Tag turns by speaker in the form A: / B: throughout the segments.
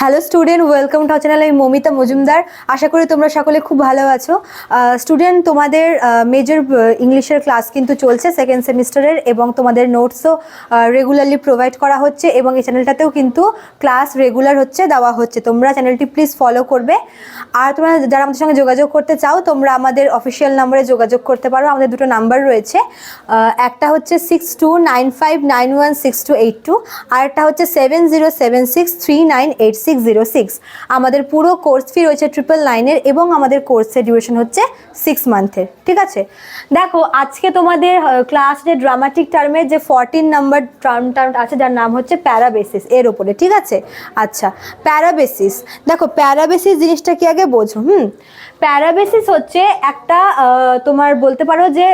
A: Hello student, welcome to channel, আমি মমিতা মজুমদার। আশা করি তোমরা সকলে খুব ভালো আছো। স্টুডেন্ট, তোমাদের মেজর ইংলিশের ক্লাস কিন্তু চলছে সেকেন্ড সেমিস্টারের এবং তোমাদের নোটসও রেগুলারলি প্রোভাইড করা হচ্ছে এবং এই চ্যানেলটাতেও কিন্তু ক্লাস রেগুলার হচ্ছে, দেওয়া হচ্ছে। তোমরা চ্যানেলটি প্লিজ ফলো করবে। আর তোমরা যারা আমাদের সঙ্গে যোগাযোগ করতে চাও, তোমরা আমাদের অফিসিয়াল নাম্বারে যোগাযোগ করতে পারো। আমাদের দুটো নাম্বার রয়েছে। একটা হচ্ছে six two nine five nine one six two eight two আর একটা হচ্ছে seven zero seven six three nine eight six zero six আমাদের পুরো কোর্স ফি রয়েছে ট্রিপল নাইনের এবং আমাদের কোর্সের ডিউরেশন হচ্ছে সিক্স মান্থের ঠিক আছে? দেখো, আজকে তোমাদের ক্লাস যে ড্রামাটিক টার্মের যে ফরটিন নাম্বার টার্ম টার্ম আছে, যার নাম হচ্ছে প্যারাবেসিস এর ওপরে ঠিক আছে? আচ্ছা প্যারাবেসিস দেখো প্যারাবেসিস জিনিসটা কি আগে বোঝো, হুম? প্যারাবেসিস হচ্ছে একটা তোমার বলতে পারো যে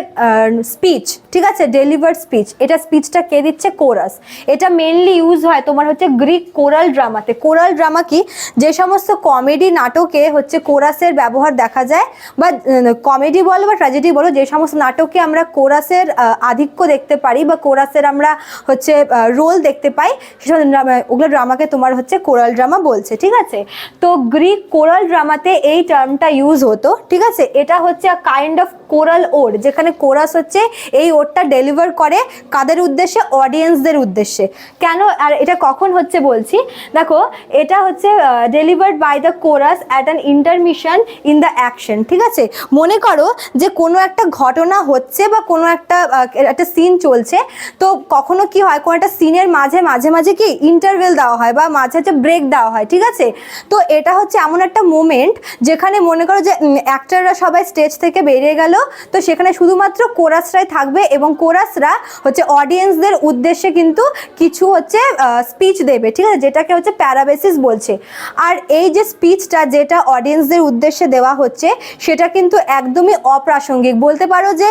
A: স্পিচ ঠিক আছে? ডেলিভার্ড স্পিচ এটা স্পিচটা কে দিচ্ছে? কোরাস এটা মেনলি ইউজ হয় তোমার হচ্ছে গ্রিক কোরাল ড্রামাতে কোরাল ড্রামা কি? যে সমস্ত কমেডি নাটকে হচ্ছে কোরাসের ব্যবহার দেখা যায়, বা কমেডি বলো বা ট্র্যাজেডি বলো, যে সমস্ত নাটকে আমরা কোরাসের আধিক্য দেখতে পারি বা কোরাসের আমরা হচ্ছে রোল দেখতে পাই সেসব ওগুলো ড্রামাকে তোমার হচ্ছে কোরাল ড্রামা বলছে, ঠিক আছে? তো গ্রিক কোরাল ড্রামাতে এই টার্মটা ইউজ হতো, ঠিক আছে? এটা হচ্ছে কাইন্ড অফ কোরাল ওড যেখানে কোরাস হচ্ছে এই ওডটা ডেলিভার করে কাদের উদ্দেশ্যে? অডিয়েন্সদের উদ্দেশ্যে। কেন? আর এটা কখন হচ্ছে বলছি? দেখো, এটা হচ্ছে delivered by the chorus at an intermission in the action ঠিক আছে? মনে করো যে কোনো একটা ঘটনা হচ্ছে বা কোনো একটা একটা সিন চলছে, তো কখনো কি হয়, কোনো একটা সিনের মাঝে মাঝে মাঝে কি ইন্টারভেল দেওয়া হয় বা মাঝে হচ্ছে ব্রেক দেওয়া হয়, ঠিক আছে? তো এটা হচ্ছে এমন একটা মোমেন্ট যেখানে মনে করো যে অ্যাক্টাররা সবাই স্টেজ থেকে বেরিয়ে গেল তো সেখানে শুধুমাত্র কোরাসরাই থাকবে এবং কোরাসরা হচ্ছে অডিয়েন্সদের উদ্দেশ্যে কিন্তু কিছু হচ্ছে স্পিচ দেবে, ঠিক আছে? যেটাকে হচ্ছে প্যারাবেসিস বলছে। আর এই যে স্পিচটা যেটা অডিয়েন্সদের উদ্দেশ্যে দেওয়া হচ্ছে, সেটা কিন্তু একদমই অপ্রাসঙ্গিক। বলতে পারো যে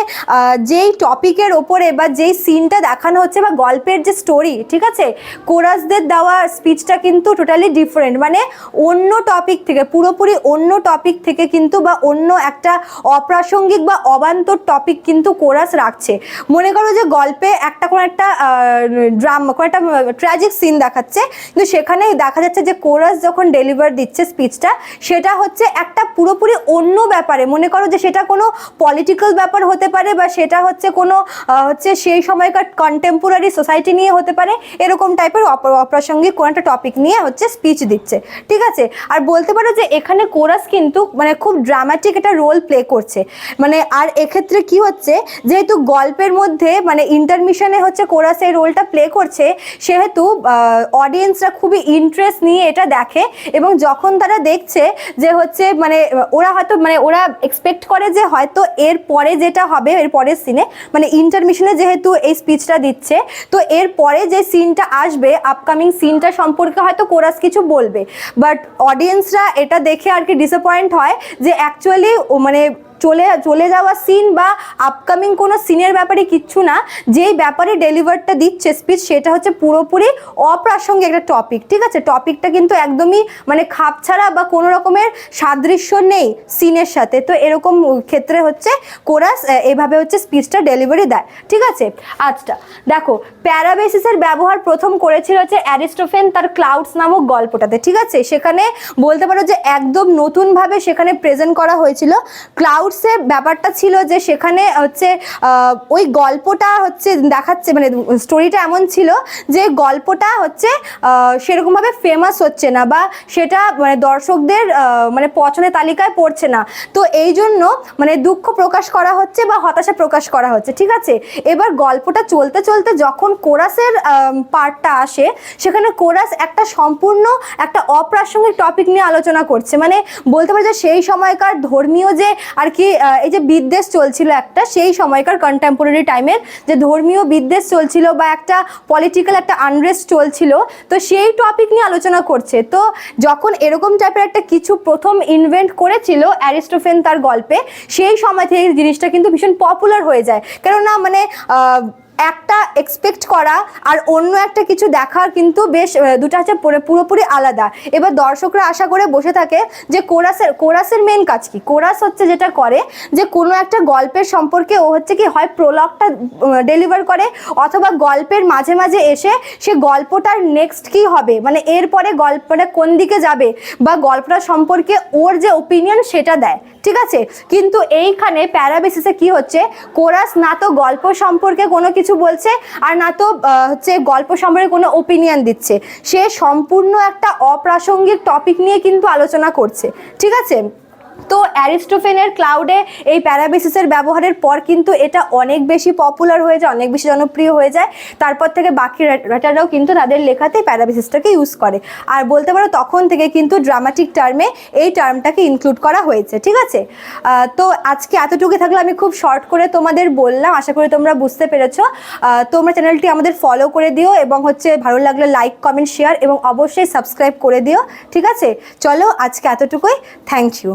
A: যেই টপিকের ওপরে বা যেই সিনটা দেখানো হচ্ছে বা গল্পের যে স্টোরি ঠিক আছে? কোরাসদের দেওয়া স্পিচটা কিন্তু টোটালি ডিফারেন্ট মানে অন্য টপিক থেকে, পুরোপুরি অন্য টপিক থেকে কিন্তু বা অন্য একটা অপ্রাসঙ্গিক বা অবান্তর টপিক কিন্তু কোরাস রাখছে। মনে করো যে গল্পে একটা কোনো একটা ড্রামা কোনো একটা ট্র্যাজিক সিন দেখাচ্ছে, কিন্তু সেখানে দেখা যাচ্ছে যে কোরাস যখন ডেলিভার দিচ্ছে স্পিচটা সেটা হচ্ছে একটা পুরোপুরি অন্য ব্যাপারে। মনে করো যে সেটা কোনো পলিটিক্যাল ব্যাপার হতে পারে বা সেটা হচ্ছে কোনো হচ্ছে সেই সময়কার কন্টেম্পোরারি সোসাইটি নিয়ে হতে পারে, এরকম টাইপের অপ্রাসঙ্গিক কোনো একটা টপিক নিয়ে হচ্ছে স্পিচ দিচ্ছে। ঠিক আছে? আর বলতে পারো যে এখানে কোরাস কিন্তু মানে খুব ড্রামাটিক একটা রোল প্লে করছে। মানে আর এক্ষেত্রে কি হচ্ছে, যেহেতু গল্পের মধ্যে মানে ইন্টারমিশনে হচ্ছে কোরাস এই রোলটা প্লে করছে, সেহেতু অডিয়েন্সরা খুবই ইন্টারেস্ট নিয়ে এটা দেখে এবং যখন তারা দেখছে যে হচ্ছে মানে ওরা হয়তো মানে ওরা এক্সপেক্ট করে যে হয়তো এর পরে যেটা হবে, এর পরের সিনে মানে ইন্টারমিশনে যেহেতু এই স্পিচটা দিচ্ছে, তো এর পরে যে সিনটা আসবে আপকামিং সিনটা সম্পর্কে হয়তো কোরাস কিছু বলবে। বাট অডিয়েন্সরা এটা দেখে আর কি ডিসঅ্যাপয়েন্ট হয় যে অ্যাকচুয়ালি মানে চলে চলে যাওয়া সিন বা আপকামিং কোনো সিনের ব্যাপারে কিচ্ছু না। যেই ব্যাপারে ডেলিভারটা দিচ্ছে স্পিচ সেটা হচ্ছে পুরোপুরি অপ্রাসঙ্গিক একটা টপিক ঠিক আছে? টপিকটা কিন্তু একদমই মানে খাপ ছাড়া বা কোনো রকমের সাদৃশ্য নেই সিনের সাথে। তো এরকম ক্ষেত্রে হচ্ছে কোরাস এভাবে হচ্ছে স্পিচটা ডেলিভারি দেয়, ঠিক আছে? আচ্ছা দেখো প্যারাবেসিসের ব্যবহার প্রথম করেছিল হচ্ছে অ্যারিস্টোফেন তার ক্লাউডস নামক গল্পটাতে, ঠিক আছে? সেখানে বলতে পারো যে একদম নতুনভাবে সেখানে প্রেজেন্ট করা হয়েছিল ক্লাউডসের ব্যাপারটা ছিল যে সেখানে হচ্ছে ওই গল্পটা হচ্ছে দেখাচ্ছে মানে স্টোরিটা এমন ছিল যে গল্পটা হচ্ছে সেরকমভাবে ফেমাস হচ্ছে না বা সেটা মানে দর্শকদের মানে পছন্দের তালিকায় পড়ছে না। তো এই জন্য মানে দুঃখ প্রকাশ করা হচ্ছে বা হতাশা প্রকাশ করা হচ্ছে, ঠিক আছে? এবার গল্পটা চলতে চলতে যখন কোরাসের পার্টটা আসে, সেখানে কোরাস একটা সম্পূর্ণ একটা অপ্রাসঙ্গিক টপিক নিয়ে আলোচনা করছে। মানে বলতে পারি যে সেই সময়কার ধর্মীয় যে আর কি আহ, এই যে বিদ্বেষ চলছিল একটা সেই সময়কার কন্টেম্পোরারি টাইমের যে ধর্মীয় বিদ্বেষ চলছিল বা একটা পলিটিক্যাল একটা আনরেস্ট চলছিল তো সেই টপিক নিয়ে আলোচনা করছে। তো যখন এরকম টাইপের একটা কিছু প্রথম ইনভেন্ট করেছিল অ্যারিস্টোফেন তার গল্পে সেই সময় থেকে জিনিসটা কিন্তু ভীষণ পপুলার হয়ে যায়। কেননা মানে একটা এক্সপেক্ট করা আর অন্য একটা কিছু দেখার কিন্তু বেশ দুটো হচ্ছে পুরো- পুরোপুরি আলাদা। এবার দর্শকরা আশা করে বসে থাকে যে কোরাসের কোরাসের মেন কাজ কি? কোরাস হচ্ছে যেটা করে যে কোনো একটা গল্পের সম্পর্কে ও হচ্ছে কি হয় প্রলগটা ডেলিভার করে, অথবা গল্পের মাঝে মাঝে এসে সে গল্পটার নেক্সট কি হবে? মানে এরপরে গল্পটা কোন দিকে যাবে? বা গল্পটা সম্পর্কে ওর যে ওপিনিয়ন সেটা দেয়। ঠিক আছে? কিন্তু এইখানে প্যারাবেসিসে কি হচ্ছে? কোরাস না তো গল্প সম্পর্কে কোনো কিছু বলছে, আর না তো হচ্ছে গল্প সম্পর্কে কোনো ওপিনিয়ন দিচ্ছে। সে সম্পূর্ণ একটা অপ্রাসঙ্গিক টপিক নিয়ে কিন্তু আলোচনা করছে। ঠিক আছে? তো অ্যারিস্টোফেনের ক্লাউডে এই প্যারাবেসিসের ব্যবহারের পর কিন্তু এটা অনেক বেশি পপুলার হয়ে যায়, অনেক বেশি জনপ্রিয় হয়ে যায়। তারপর থেকে বাকি রাইটাররাও কিন্তু তাদের লেখাতে প্যারাবেসিসটাকে ইউজ করে। আর বলতে পারো তখন থেকে কিন্তু ড্রামাটিক টার্মে এই টার্মটাকে ইনক্লুড করা হয়েছে, ঠিক আছে? তো আজকে এতটুকু থাকলে। আমি খুব শর্ট করে তোমাদের বললাম, আশা করি তোমরা বুঝতে পেরেছ। তোমরা চ্যানেলটি আমাদের ফলো করে দিও এবং হচ্ছে ভালো লাগলে লাইক কমেন্ট শেয়ার এবং অবশ্যই সাবস্ক্রাইব করে দিও, ঠিক আছে? চলো আজকে এতটুকুই। Thank you